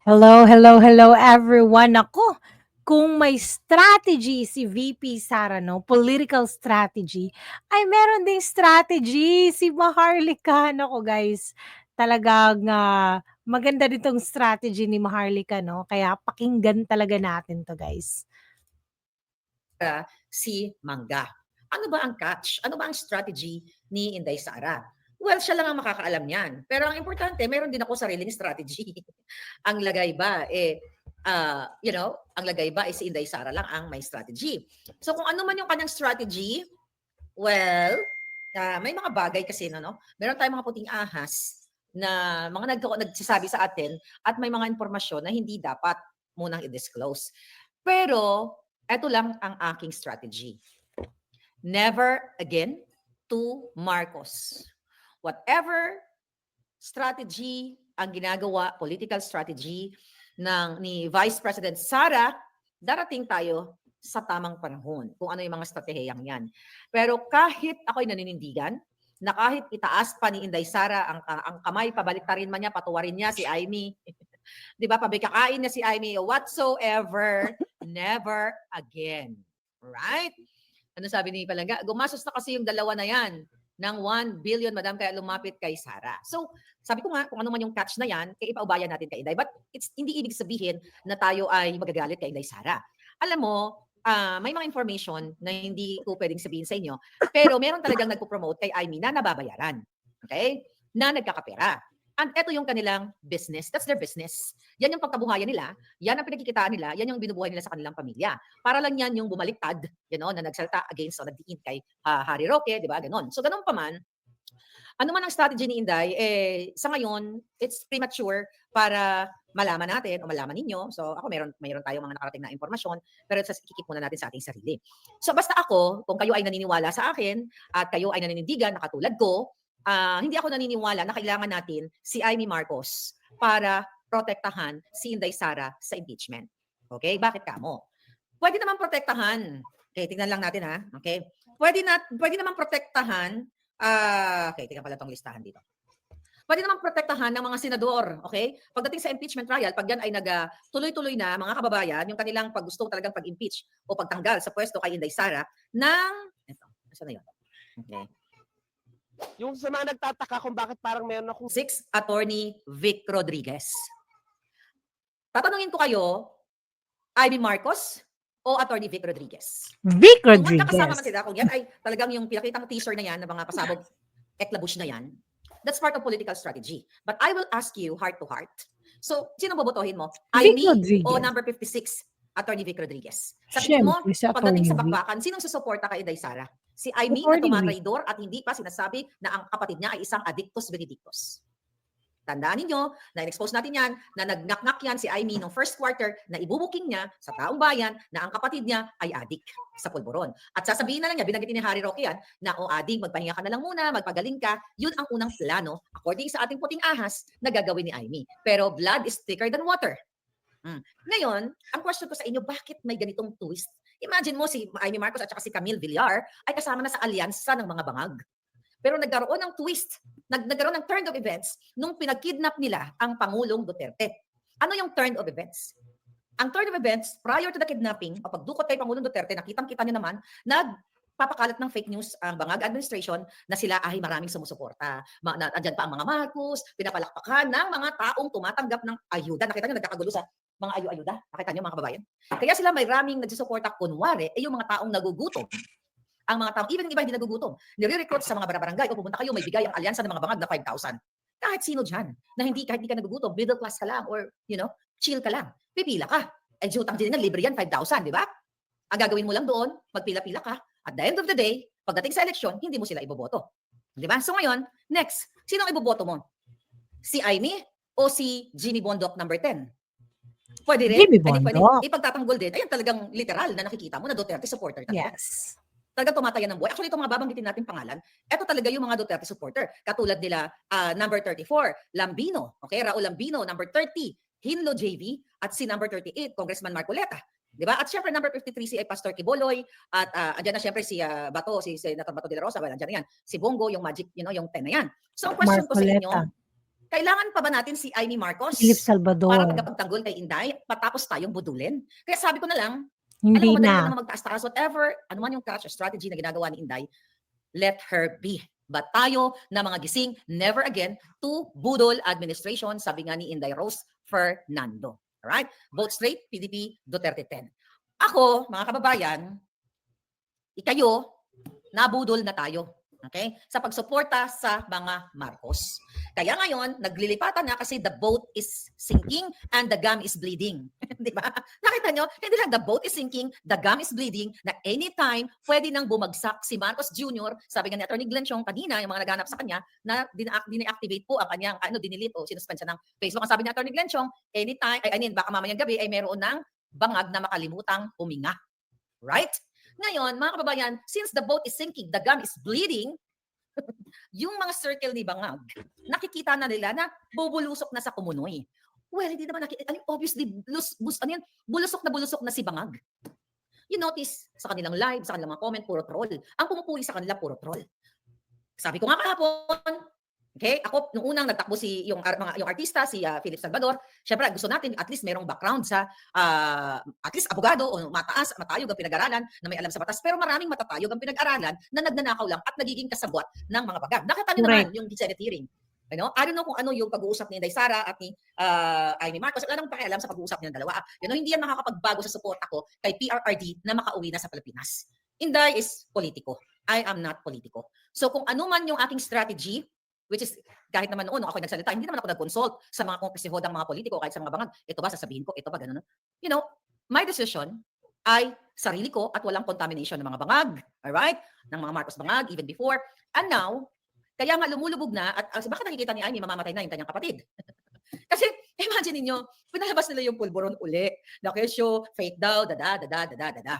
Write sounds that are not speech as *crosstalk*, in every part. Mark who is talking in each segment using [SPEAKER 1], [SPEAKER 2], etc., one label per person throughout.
[SPEAKER 1] Hello, hello, hello everyone. Ako, kung may strategy si VP Sara, no, political strategy, ay meron ding strategy si Maharlika. Naku guys, talagang ah, maganda ditong strategy ni Maharlika, no? Kaya pakinggan talaga natin to guys.
[SPEAKER 2] Sara si Mangga. Ano ba ang catch? Ano ba ang strategy ni Inday Sara? Well, siya lang ang makakaalam niyan. Pero ang importante, meron din ako sariling strategy. *laughs* ang lagay ba, eh, ah, you know, ang lagay ba, eh, si Inday Sara lang ang may strategy. So kung ano man yung kanyang strategy, well, ah, may mga bagay kasi, no, no? Meron tayong mga puting ahas na mga nag nagsasabi sa atin at may mga impormasyon na hindi dapat munang i-disclose. Pero, eto lang ang aking strategy. Never again to Marcos. Whatever strategy ang ginagawa, political strategy ng ni Vice President Sara, darating tayo sa tamang panahon kung ano yung mga stratehiyang yan. Pero kahit ako'y naninindigan, na kahit itaas pa ni Inday Sara ang, ka- ang kamay, pabaliktarin man niya, patuwarin niya si Amy, *laughs* di ba, pabikakain niya si Amy, whatsoever, *laughs* never again. Right? Ano sabi ni Palangga? Gumastos na kasi yung dalawa na yan ng 1 billion, madam, kaya lumapit kay Sara. So, sabi ko nga, kung ano man yung catch na yan, kaya ipaubayan natin kay Inday. But it's hindi ibig sabihin na tayo ay magagalit kay Inday Sara. Alam mo, ah, may mga information na hindi ko pwedeng sabihin sa inyo, pero meron talagang nagpo-promote kay Amy na nababayaran. Okay? Na nagkakapera. And ito yung kanilang business. That's their business. Yan yung pagkabuhayan nila. Yan ang pinagkikitaan nila. Yan yung binubuhay nila sa kanilang pamilya. Para lang yan yung bumaliktad, you know, na nagsalta against o nagdiin kay ah, Harry Roque, di ba? Ganon. So, ganon pa man, ano man ang strategy ni Inday, eh, sa ngayon, it's premature para malaman natin o malaman ninyo. So, ako meron, mayroon tayong mga nakarating na impormasyon, pero sa ikikip muna natin sa ating sarili. So, basta ako, kung kayo ay naniniwala sa akin at kayo ay naninindigan na katulad ko, ah, hindi ako naniniwala na kailangan natin si Amy Marcos para protektahan si Inday Sara sa impeachment. Okay? Bakit kamo? Pwede naman protektahan. Okay, tingnan lang natin ha. Okay? Pwede na pwede naman protektahan Ah, okay, tingnan pala tong listahan dito. Pwede naman protektahan ng mga senador, okay? Pagdating sa impeachment trial, pag yan ay nag ah, na mga kababayan, yung kanilang pag gusto talagang pag-impeach o pagtanggal sa pwesto kay Inday Sara ng ito, asa na yun? Okay.
[SPEAKER 3] Yung sa mga nagtataka kung bakit parang meron akong
[SPEAKER 2] Six, Attorney Vic Rodriguez. Tatanungin ko kayo, Ivy Marcos o Attorney Vic Rodriguez?
[SPEAKER 1] Vic
[SPEAKER 2] Kung magkakasama man
[SPEAKER 1] Rodriguez.
[SPEAKER 2] sila, kung yan ay talagang yung pinakitang teaser na yan, na mga pasabog eklabush na yan, that's part of political strategy. But I will ask you heart to heart. So, sino bobotohin mo?
[SPEAKER 1] Rodriguez.
[SPEAKER 2] o number 56, Attorney Vic Rodriguez? Sa tingin mo,
[SPEAKER 1] Siyempre, sa
[SPEAKER 2] pagdating sa.
[SPEAKER 1] Vic.
[SPEAKER 2] bakbakan, sinong susuporta kay Inday Sara? Si Amy na
[SPEAKER 1] Attorney Vic.
[SPEAKER 2] tumatraidor at hindi pa sinasabi na ang kapatid niya ay isang addictus benedictus. Tandaan ninyo, na in-expose natin yan, na nagnaknak yan si Amy noong first quarter na ibubuking niya sa taong bayan na ang kapatid niya ay adik sa pulburon. At sasabihin na lang niya, binanggit ni Harry Roque yan, na o adik, magpahinga ka na lang muna, magpagaling ka. Yun ang unang plano, according sa ating puting ahas, na gagawin ni Amy. Pero blood is thicker than water. Mm. Ngayon, ang question ko sa inyo, bakit may ganitong twist? Imagine mo si Amy Marcos at saka si Camille Villar ay kasama na sa alyansa ng mga bangag. Pero nagkaroon ng twist, nag nagkaroon ng turn of events nung pinag-kidnap nila ang Pangulong Duterte. Ano yung turn of events? Ang turn of events, prior to the kidnapping, o pagdukot kay Pangulong Duterte, nakitang-kita niyo naman, nagpapakalat ng fake news ang bangag administration na sila ay maraming sumusuporta. Ma, na, pa ang mga Marcos, pinapalakpakan ng mga taong tumatanggap ng ayuda. Nakita niyo, nagkakagulo sa mga ayu-ayuda. Nakita niyo mga kababayan? Kaya sila may raming nagsusuporta kunwari, eh yung mga taong nagugutom ang mga taong, even yung iba hindi nagugutom, nire-recruit sa mga barangay o pupunta kayo, may bigay ang alyansa ng mga bangag na 5,000. Kahit sino dyan, na hindi, kahit hindi ka nagugutom, middle class ka lang, or, you know, chill ka lang, pipila ka. Eh, utang din na, libre yan, 5,000, di ba? Ang gagawin mo lang doon, magpila-pila ka. At the end of the day, pagdating sa eleksyon, hindi mo sila iboboto. Di ba? So ngayon, next, sino ang iboboto mo? Si Amy o si Jimmy Bondoc number 10? Pwede rin.
[SPEAKER 1] Jimmy
[SPEAKER 2] Pwede, pwede.
[SPEAKER 1] Bondoc.
[SPEAKER 2] Ipagtatanggol din. Ayan talagang literal na nakikita mo na Duterte supporter talaga
[SPEAKER 1] Yes.
[SPEAKER 2] talagang tumatayan ng buhay. Actually, itong mga babanggitin natin pangalan, ito talaga yung mga Duterte supporter. Katulad nila, ah, number 34, Lambino. Okay, Raul Lambino. Number 30, Hinlo JV. At si number 38, Congressman Marcoleta. Di ba? At syempre, number 53, si ay Pastor Kiboloy. At uh, andyan na syempre si ah, Bato, si Senator Bato de la Rosa. Well, andyan na yan. Si Bongo, yung magic, you know, yung 10 na yan. So, ang question ko sa inyo,
[SPEAKER 1] Marcoleta.
[SPEAKER 2] Kailangan pa ba natin si Amy Marcos
[SPEAKER 1] Philip
[SPEAKER 2] para
[SPEAKER 1] Salvador.
[SPEAKER 2] magpagtanggol kay Inday patapos tayong budulin? Kaya sabi ko na lang,
[SPEAKER 1] Hindi
[SPEAKER 2] alam mo,
[SPEAKER 1] na.
[SPEAKER 2] naman magtaas-taas, whatever, ano man yung or strategy na ginagawa ni Inday, let her be. But tayo na mga gising, never again to budol administration, sabi nga ni Inday Rose Fernando. Alright? Vote straight, PDP, Duterte 10. Ako, mga kababayan, ikayo, nabudol na tayo. Okay? Sa pagsuporta sa mga Marcos. Kaya ngayon, naglilipatan na kasi the boat is sinking and the gum is bleeding. *laughs* Di ba? Nakita nyo? Hindi lang the boat is sinking, the gum is bleeding, na anytime pwede nang bumagsak si Marcos Jr. Sabi nga ni Atty. Glenn Chong kanina, yung mga naghanap sa kanya, na dina- dina-activate po ang kanyang, ano, dinilit o sinuspend siya ng Facebook. Ang sabi ni Atty. Glenn Chong, anytime, ay, I mean, baka mamayang gabi ay meron ng bangag na makalimutang huminga. Right? Ngayon, mga kababayan, since the boat is sinking, the gum is bleeding, *laughs* yung mga circle ni Bangag, nakikita na nila na bubulusok na sa kumunoy. Well, hindi naman nakikita. Obviously, bulus, bus, ano yan, bulusok na bulusok na si Bangag. You notice sa kanilang live, sa kanilang mga comment, puro troll. Ang pumupuli sa kanila, puro troll. Sabi ko nga kahapon, okay, ako, nung unang nagtakbo si yung, mga, yung artista, si ah, Philip Salvador, syempre gusto natin at least merong background sa, ah, at least abogado o mataas, matayog ang pinag-aralan na may alam sa batas. Pero maraming matatayog ang pinag-aralan na nagnanakaw lang at nagiging kasabwat ng mga bagag. Nakita niyo naman yung Senate hearing. Ano? I don't know kung ano yung pag-uusap ni Inday Sara at ni uh, Amy Marcos. Wala nang pakialam sa pag-uusap nilang dalawa. You know, hindi yan makakapagbago sa suporta ko kay PRRD na makauwi na sa Pilipinas. Inday is politiko. I am not politiko. So kung ano man yung aking strategy, which is kahit naman noon, nung ako nagsalita, hindi naman ako nag-consult sa mga kompresihod ng mga politiko kahit sa mga bangag. Ito ba, sasabihin ko, ito ba, gano'n. You know, my decision ay sarili ko at walang contamination ng mga bangag, alright? Ng mga Marcos bangag, even before. And now, kaya nga lumulubog na at uh, baka nakikita ni Amy mamamatay na yung kanyang kapatid. *laughs* Kasi imagine niyo, pinalabas nila yung pulburon uli. Na kesyo, fake daw, dada, dada, dada, dada.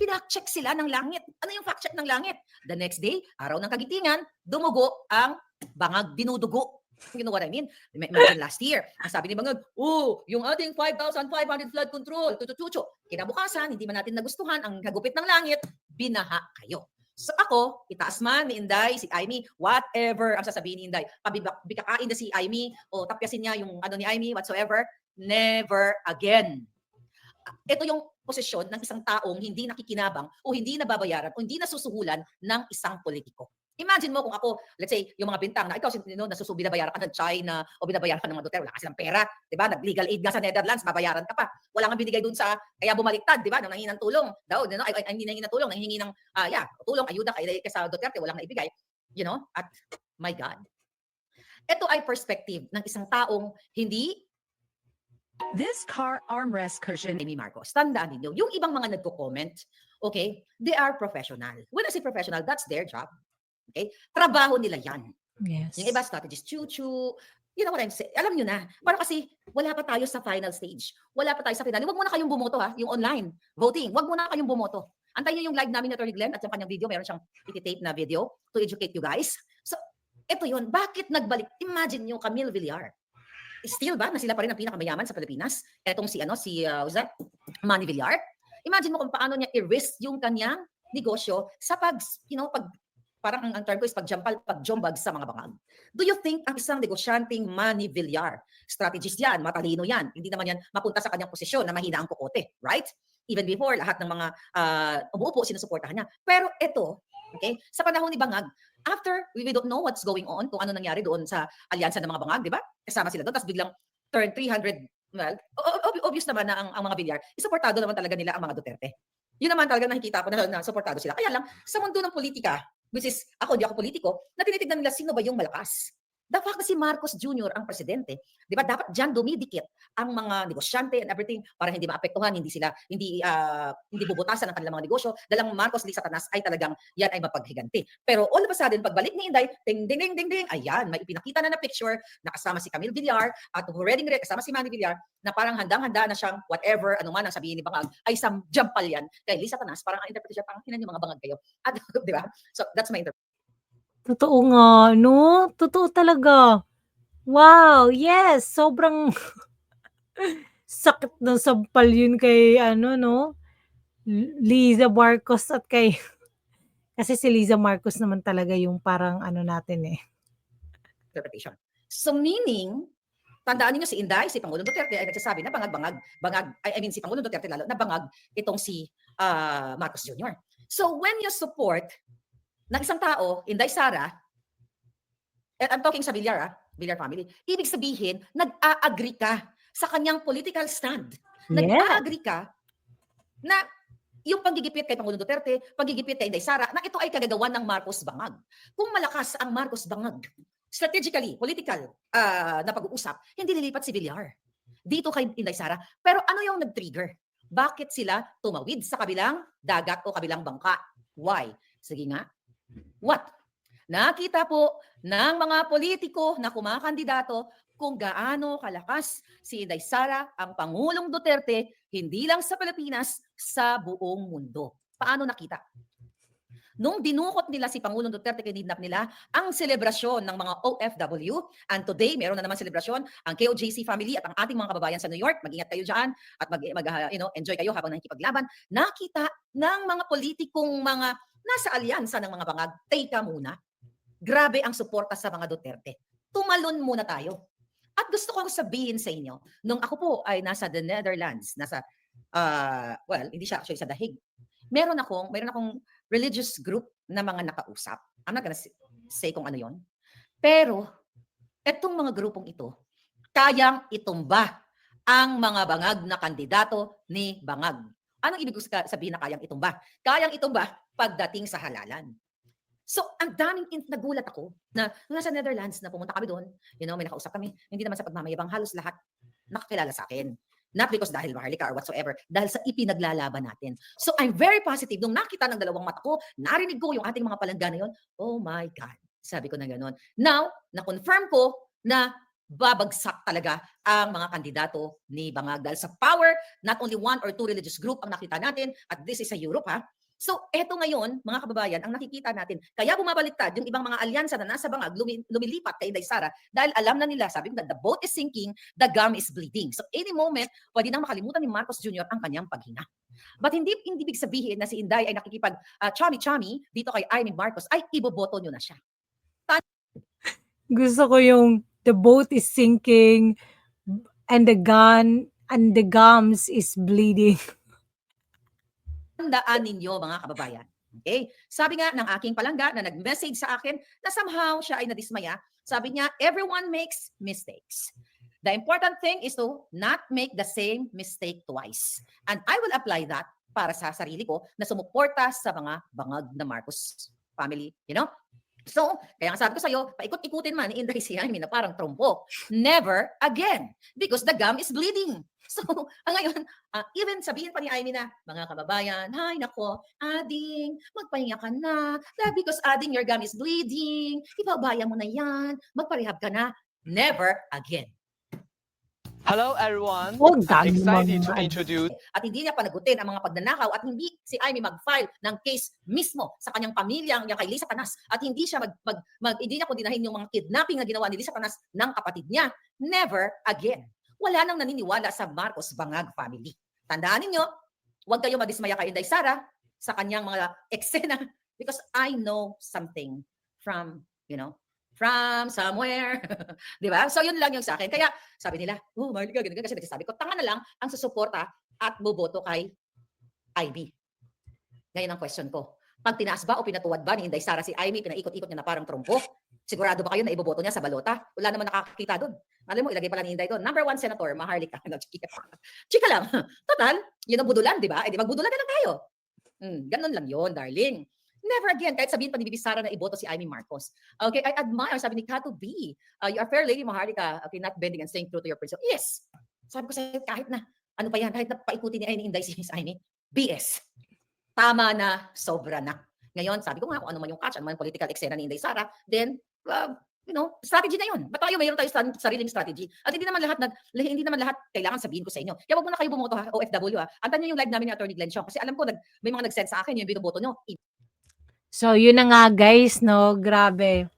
[SPEAKER 2] Pinak-check sila ng langit. Ano yung fact check ng langit? The next day, araw ng kagitingan, dumugo ang bangag dinudugo. You know what I mean? Ima- Imagine last year, ang sabi ni Bangag, oh, yung ating 5,500 flood control, tututucho. Kinabukasan, hindi man natin nagustuhan ang hagupit ng langit, binaha kayo. So ako, itaas man ni Inday, si Amy, whatever ang sasabihin ni Inday, pabikakain na si Amy, o tapyasin niya yung ano ni Amy, whatsoever, never again. Ito yung posisyon ng isang taong hindi nakikinabang o hindi nababayaran o hindi nasusuhulan ng isang politiko. Imagine mo kung ako, let's say, yung mga bintang na ikaw, know, nasusu, binabayaran ka ng China o binabayaran ka ng mga Duterte, wala kasi ng pera, di ba? Nag-legal aid nga sa Netherlands, babayaran ka pa. Wala kang binigay dun sa, kaya bumaliktad, di ba? Nang ng tulong, daw, know, ay, ay, hindi ng tulong, nangingi ng, ah, yeah, tulong, ayuda kay, kay sa Duterte, walang naibigay. You know, at my God. Ito ay perspective ng isang taong hindi
[SPEAKER 4] This car armrest cushion
[SPEAKER 2] Amy Marcos. Tandaan ninyo, yung ibang mga nagko-comment, okay, they are professional. When I say professional, that's their job. Okay? Trabaho nila yan.
[SPEAKER 1] Yes.
[SPEAKER 2] Yung iba strategist, chuchu, you know what I'm saying? Alam nyo na, para kasi wala pa tayo sa final stage. Wala pa tayo sa final. Huwag muna kayong bumoto ha, yung online voting. Huwag muna kayong bumoto. Antayin nyo yung live namin ni Atty. Glenn at yung kanyang video. Meron siyang iti-tape na video to educate you guys. So, ito yun. Bakit nagbalik? Imagine nyo Camille Villar. Still ba na sila pa rin ang pinakamayaman sa Pilipinas? Etong si ano, si uh, that? Manny Villar. Imagine mo kung paano niya i-risk yung kanyang negosyo sa pag, you know, pag parang ang, ang term ko is pagjampal, pagjombag sa mga bangag. Do you think ang isang negosyanteng Manny Villar, strategist yan, matalino yan, hindi naman yan mapunta sa kanyang posisyon na mahina ang kukote, right? Even before, lahat ng mga uh, umuupo, sinusuportahan niya. Pero ito, okay, sa panahon ni Bangag, after we, we don't know what's going on, kung ano nangyari doon sa alyansa ng mga bangag, di ba? Kasama sila doon, tapos biglang turn 300, well, obvious naman na ang, ang mga Villar, isuportado naman talaga nila ang mga Duterte. Yun naman talaga nakikita ko na, na suportado sila. Kaya lang, sa mundo ng politika, which is, ako, di ako politiko, na tinitignan nila sino ba yung malakas. The fact na si Marcos Jr. ang presidente, di ba, dapat dyan dumidikit ang mga negosyante and everything para hindi maapektuhan, hindi sila, hindi, ah, hindi bubutasan ang kanilang mga negosyo. Dalang Marcos Lee Satanas ay talagang yan ay mapaghiganti. Pero all of a sudden, pagbalik ni Inday, ding, ding, ding, ding, ding, ayan, may ipinakita na na picture na kasama si Camille Villar at already kasama si Manny Villar na parang handang-handa na siyang whatever, ano man ang sabihin ni Bangag, ay sam jampal yan kay Lisa Tanas, parang ang interpretation, parang hinan yung mga bangag kayo. At, *laughs* di ba? So, that's my interpretation.
[SPEAKER 1] Totoo nga, no? Totoo talaga. Wow, yes, sobrang *laughs* sakit ng sampal yun kay ano, no? Liza Marcos at kay *laughs* kasi si Liza Marcos naman talaga yung parang ano natin eh.
[SPEAKER 2] interpretation. So meaning, tandaan niyo si Inday, si Pangulong Duterte ay nagsasabi na bangag-bangag, bangag, I, mean si Pangulong Duterte lalo, na bangag itong si ah, Marcos Jr. So when you support ng isang tao, Inday Sara, and I'm talking sa Villar, ah, Villar family, ibig sabihin, nag-a-agree ka sa kanyang political stand. Nag-a-agree ka na yung panggigipit kay Pangulong Duterte, panggigipit kay Inday Sara, na ito ay kagagawan ng Marcos Bangag. Kung malakas ang Marcos Bangag, strategically, political ah, na pag-uusap, hindi lilipat si Villar. Dito kay Inday Sara. Pero ano yung nag-trigger? Bakit sila tumawid sa kabilang dagat o kabilang bangka? Why? Sige nga. What? Nakita po ng mga politiko na kumakandidato kung gaano kalakas si Inday Sara ang Pangulong Duterte hindi lang sa Pilipinas, sa buong mundo. Paano nakita? Nung dinukot nila si Pangulong Duterte, kinidnap nila ang selebrasyon ng mga OFW. And today, meron na naman selebrasyon ang KOJC family at ang ating mga kababayan sa New York. Mag-ingat kayo dyan at mag, mag ah, you know, enjoy kayo habang nakikipaglaban. Nakita ng mga politikong mga nasa alyansa ng mga bangag, teka muna, grabe ang suporta sa mga Duterte. Tumalon muna tayo. At gusto ko sabihin sa inyo, nung ako po ay nasa the Netherlands, nasa, ah, well, hindi siya actually sa Dahig. Meron akong, meron akong religious group na mga nakausap. I'm not gonna say, say kung ano yon. Pero, etong mga grupong ito, kayang itumba ang mga bangag na kandidato ni Bangag. Anong ibig sabihin na kayang itumba? Kayang itumba pagdating sa halalan. So, ang daming in- nagulat ako na nung nasa Netherlands na pumunta kami doon, you know, may nakausap kami, hindi naman sa pagmamayabang, halos lahat nakakilala sa akin. Not because dahil maharlika or whatsoever, dahil sa ipinaglalaban natin. So, I'm very positive. Nung nakita ng dalawang mata ko, narinig ko yung ating mga palangga na yun, oh my God. Sabi ko na gano'n. Now, na-confirm ko na babagsak talaga ang mga kandidato ni Bangag dahil sa power, not only one or two religious group ang nakita natin, at this is sa Europe ha, So, eto ngayon, mga kababayan, ang nakikita natin, kaya bumabaliktad yung ibang mga alyansa na nasa bangag, lumi- lumilipat kay Inday Sara, dahil alam na nila, sabi ko the boat is sinking, the gum is bleeding. So, any moment, pwede nang makalimutan ni Marcos Jr. ang kanyang paghinga. But hindi, hindi ibig sabihin na si Inday ay nakikipag ah, chami-chami dito kay Amy Marcos, ay iboboto nyo na siya.
[SPEAKER 1] Gusto ko yung the boat is sinking and the gun and the gums is bleeding. *laughs*
[SPEAKER 2] Tandaan ninyo mga kababayan. Okay? Sabi nga ng aking palangga na nag-message sa akin na somehow siya ay nadismaya. Sabi niya, everyone makes mistakes. The important thing is to not make the same mistake twice. And I will apply that para sa sarili ko na sumuporta sa mga bangag na Marcos family. You know? So, kaya nga sabi ko sa'yo, paikot-ikutin man ni Inday si Jaime na parang trompo. Never again. Because the gum is bleeding. *laughs* So, ang ngayon, ah, even sabihin pa ni Amy na, mga kababayan, hay nako, ading, magpahinga ka na. Dahil because ading, your gum is bleeding. Ibabaya mo na yan. Magparehab ka na. Never again.
[SPEAKER 3] Hello everyone.
[SPEAKER 1] Oh,
[SPEAKER 3] I'm excited to introduce
[SPEAKER 2] At hindi niya panagutin ang mga pagnanakaw at hindi si Amy mag-file ng case mismo sa kanyang pamilya, yung kay Lisa Tanas. At hindi siya mag, mag, mag hindi niya kundinahin yung mga kidnapping na ginawa ni Lisa Tanas ng kapatid niya. Never again. Wala nang naniniwala sa Marcos Bangag family. Tandaan ninyo, huwag kayo madismaya kay Inday Sara sa kanyang mga eksena *laughs* because I know something from, you know, from somewhere. *laughs* Di ba? So yun lang yung sa akin. Kaya sabi nila, oh, Marley ka, ganun, ganun. Kasi nagsasabi ko, tanga na lang ang susuporta at boboto kay IB. Ngayon ang question ko. Pag tinaas ba o pinatuwad ba ni Inday Sara si Amy, pinaikot-ikot niya na parang trompo? Sigurado ba kayo na iboboto niya sa balota? Wala naman nakakita doon. Alam mo, ilagay pala ni Inday doon. Number one senator, Maharlika. *laughs* No, chika. chika lang. *laughs* Total, yun ang budulan, di ba? Eh, di magbudulan na lang tayo. Hmm, ganun lang yun, darling. Never again, kahit sabihin pa ni na iboto si Amy Marcos. Okay, I admire, sabi ni Kato B, uh, you are fair lady, Maharlika, okay, not bending and staying true to your principle. Yes! Sabi ko sa'yo, kahit na, ano pa yan, kahit na paikuti ni Amy Inday si Miss Amy, BS. Tama na, sobra na. Ngayon, sabi ko nga, kung ano man yung catch, ano man yung political eksena ni Inday Sara, then, uh, you know, strategy na yun. Ba't tayo mayroon tayo sa sariling strategy? At hindi naman lahat nag, hindi naman lahat kailangan sabihin ko sa inyo. Kaya wag mo na kayo bumoto ha, OFW ha. Antan niyo yung live namin ni Attorney Glenn Siong kasi alam ko nag, may mga nag-send sa akin yung binoboto nyo.
[SPEAKER 1] So, yun na nga guys, no? Grabe.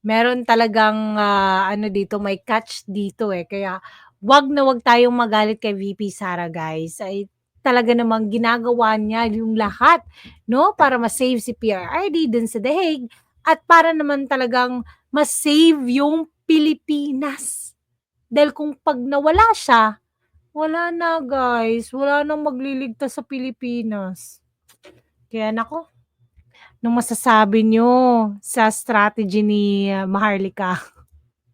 [SPEAKER 1] Meron talagang ah, ano dito, may catch dito eh. Kaya wag na wag tayong magalit kay VP Sara guys. Ay talaga namang ginagawa niya yung lahat, no? Para ma-save si PRRD dun sa The Hague at para naman talagang ma-save yung Pilipinas. Dahil kung 'pag nawala siya, wala na guys, wala nang magliligtas sa Pilipinas. Kaya naku, anong masasabi niyo sa strategy ni ah, Maharlika?